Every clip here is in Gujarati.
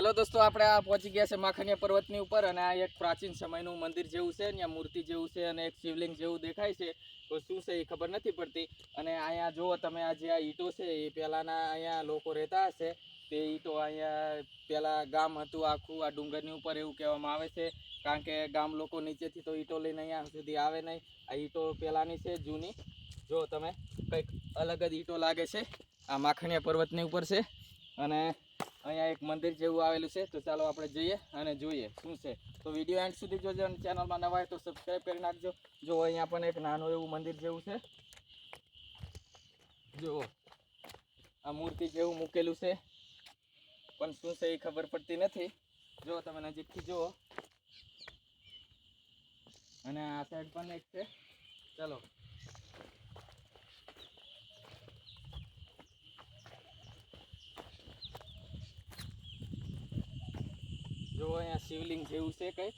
હેલો દોસ્તો, આપણે આ પહોંચી ગયા છે માખણીયા પર્વતની ઉપર અને આ એક પ્રાચીન સમયનું મંદિર જેવું છે, ત્યાં મૂર્તિ જેવું છે અને એક શિવલિંગ જેવું દેખાય છે. તો શું છે એ ખબર નથી પડતી. અને અહીંયા જુઓ તમે, આ જે આ ઈંટો છે એ પહેલાંના અહીંયા લોકો રહેતા હશે. તે ઈંટો અહીંયા પહેલાં ગામ હતું આખું, આ ડુંગરની ઉપર એવું કહેવામાં આવે છે. કારણ કે ગામ લોકો નીચેથી તો ઈંટો લઈને અહીંયા સુધી આવે નહીં. આ ઈંટો પહેલાંની છે, જૂની. જો તમે, કંઈક અલગ જ ઈંટો લાગે છે. આ માખણીયા પર્વતની ઉપર છે. અને અહીંયા એક મંદિર જેવું આવેલું છે, તો ચાલો આપણે જઈએ અને જોઈએ શું છે. તો વીડિયો એન્ડ સુધી જોજો અને ચેનલમાં નવા હોય તો સબસ્ક્રાઈબ કરી નાખજો. જો અહીંયા પણ એક નાનું એવું મંદિર જેવું છે. જુઓ આ મૂર્તિ જેવું મૂકેલું છે. પણ શું છે એ ખબર પડતી નથી. જો, તમે નજીકથી જુઓ. અને આ સાઈડ પણ એક છે. ચાલો. જો અહીંયા શિવલિંગ જેવું છે કંઈક.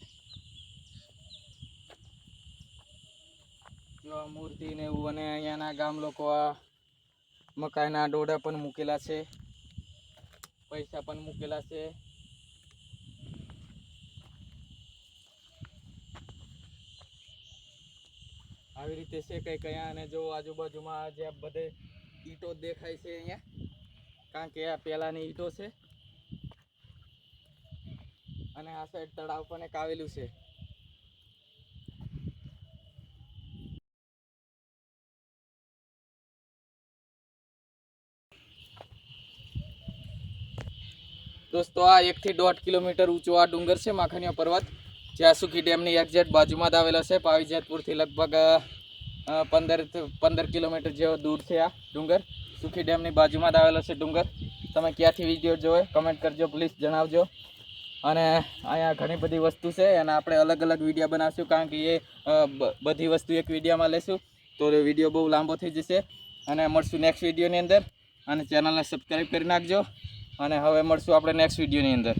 જો આ મૂર્તિ ને એવું અને અહીંયાના ગામ લોકો આ મકાઈના ડોડા પણ મૂકેલા છે. પૈસા પણ મૂકેલા છે. આવી રીતે છે કંઈક અહીંયા અને જો આજુબાજુમાં જે બધે ઈંટો દેખાય છે અહીંયા. કારણ કે આ પહેલાંની ઈંટો છે. અને આ સાઈડ તળાવ પણ એક આવેલું છે. દોસ્તો, આ એકથી દોઢ કિલોમીટર ઊંચો આ ડુંગર છે, માખણીયા પર્વત. જ્યાં સુખી ડેમની એક્ઝેક્ટ બાજુમાં જ આવેલો છે, પાવીજેતપુરથી લગભગ પંદર પંદર કિલોમીટર જેવો દૂર છે આ ડુંગર. સુખી ડેમની બાજુમાં જ આવેલો છે ડુંગર. તમે ક્યાંથી વીડિયો જોવે કમેન્ટ કરજો પ્લીઝ જણાવજો. અને અહીંયા ઘણી બધી વસ્તુ છે અને આપણે અલગ અલગ વીડિયો બનાવશું કારણ કે એ બધી વસ્તુ એક વિડીયોમાં લેશું. તો વીડિયો બહુ લાંબો થઈ જશે. અને મળશું નેક્સ્ટ વિડીયોની અંદર. અને ચેનલને સબસ્ક્રાઈબ કરી નાખજો. અને હવે મળશું આપણે નેક્સ્ટ વિડીયોની અંદર.